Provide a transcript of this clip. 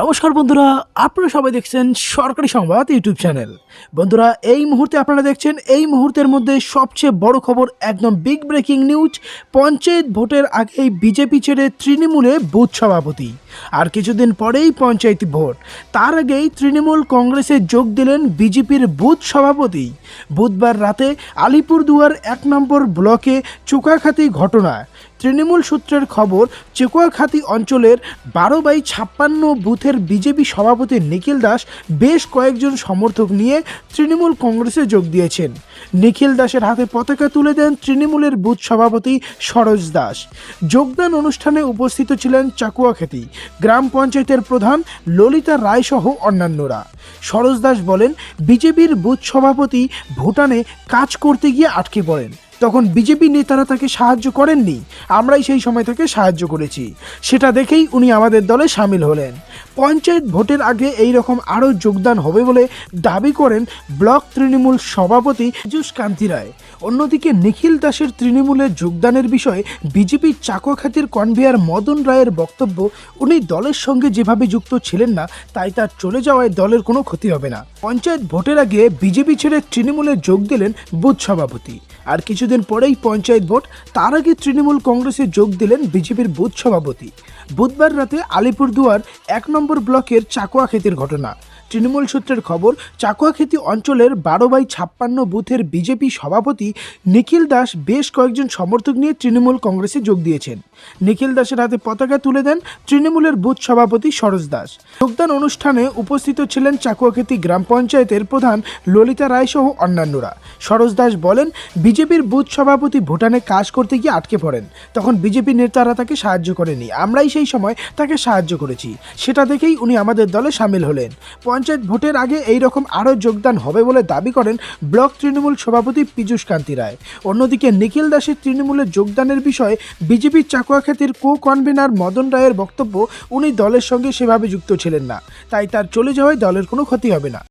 নমস্কার বন্ধুরা, আপনারা সবাই দেখছেন সরকারি সংবাদ ইউটিউব চ্যানেল। বন্ধুরা, এই মুহূর্তে আপনারা দেখছেন, এই মুহূর্তের মধ্যে সবচেয়ে বড় খবর, একদম বিগ ব্রেকিং নিউজ পঞ্চায়েত ভোটের আগেই বিজেপি ছেড়ে তৃণমূলে বুথ সভাপতি। আর কিছুদিন পরেই পঞ্চায়েত ভোট। তার আগেই তৃণমূল কংগ্রেসে যোগ দিলেন বিজেপির বুথ সভাপতি। বুধবার রাতে আলিপুরদুয়ার এক নম্বর ব্লকে চুকাখাতি ঘটনা। তৃণমূল সূত্রের খবর চেকুয়াখাতি অঞ্চলের বারো বাই ছাপ্পান্ন বুথের বিজেপি সভাপতি নিখিল দাস বেশ কয়েকজন সমর্থক নিয়ে তৃণমূল কংগ্রেসে যোগ দিয়েছেন। নিখিল দাসের হাতে পতাকা তুলে দেন তৃণমূলের বুথ সভাপতি সরোজ দাস। যোগদান অনুষ্ঠানে উপস্থিত ছিলেন চাকুয়াখাতি। গ্রাম পঞ্চায়েতের প্রধান ললিতা রায় সহ অন্যান্যরা। সরোজ দাস বলেন, বিজেপির বুথ সভাপতি ভুটানে কাজ করতে গিয়ে আটকে পড়েন। তখন বিজেপি নেতারা তাকে সাহায্য করেননি। আমরাই সেই সময় তাকে সাহায্য করেছি। সেটা দেখেই উনি আমাদের দলে সামিল হলেন। পঞ্চায়েত ভোটের আগে এই রকম আরও যোগদান হবে বলে দাবি করেন ব্লক তৃণমূল সভাপতি পীযূষ কান্তি রায়। অন্যদিকে নিখিল দাসের তৃণমূলে যোগদানের বিষয়ে বিজেপি চাকুয়াখাতির কনভেয়ার মদন রায়ের বক্তব্য, উনি দলের সঙ্গে যেভাবে যুক্ত ছিলেন না, তাই তার চলে যাওয়ায় দলের কোনো ক্ষতি হবে না। পঞ্চায়েত ভোটের আগে বিজেপি ছেড়ে তৃণমূলে যোগ দিলেন বুথ সভাপতি। আর কিছুদিন পরেই পঞ্চায়েত ভোট, তার আগে তৃণমূল কংগ্রেসে যোগ দিলেন বিজেপির বুথ সভাপতি। বুধবার রাতে আলিপুরদুয়ার এক নম্বর ব্লকের চাকুয়া চাকুয়াখেতির ঘটনা। তৃণমূল সূত্রের খবর, চাকুয়াখেতি অঞ্চলের বারো বাই ছাপ্পান্ন বুথের বিজেপি সভাপতি নিখিল দাস বেশ কয়েকজন সমর্থক নিয়ে তৃণমূল কংগ্রেসে যোগ দিয়েছেন। নিখিল দাসের হাতে পতাকা তুলে দেন তৃণমূলের বুথ সভাপতি সরোজ দাস। যোগদান অনুষ্ঠানে উপস্থিত ছিলেন চাকুয়াখেতি গ্রাম পঞ্চায়েতের প্রধান ললিতা রায় সহ অন্যান্যরা। সরোজ দাস বলেন, বিজেপির বুথ সভাপতি ভুটানে কাজ করতে গিয়ে আটকে পড়েন। তখন বিজেপি নেতারা তাকে সাহায্য করেনি। আমরাই সেই সময় তাকে সাহায্য করেছি। সেটা দেখেই উনি আমাদের দলে সামিল হলেন। পঞ্চায়েত ভোটের আগে এই রকম আরও যোগদান হবে বলে দাবি করেন ব্লক তৃণমূল সভাপতি পীযূষ কান্তি রায়। অন্যদিকে নিখিল দাসের তৃণমূলে যোগদানের বিষয়ে বিজেপির চাকুয়াখ্যাতির কো কনভেনার মদন রায়ের বক্তব্য উনি দলের সঙ্গে সেভাবে যুক্ত ছিলেন না। তাই তার চলে যাওয়ায় দলের কোনো ক্ষতি হবে না।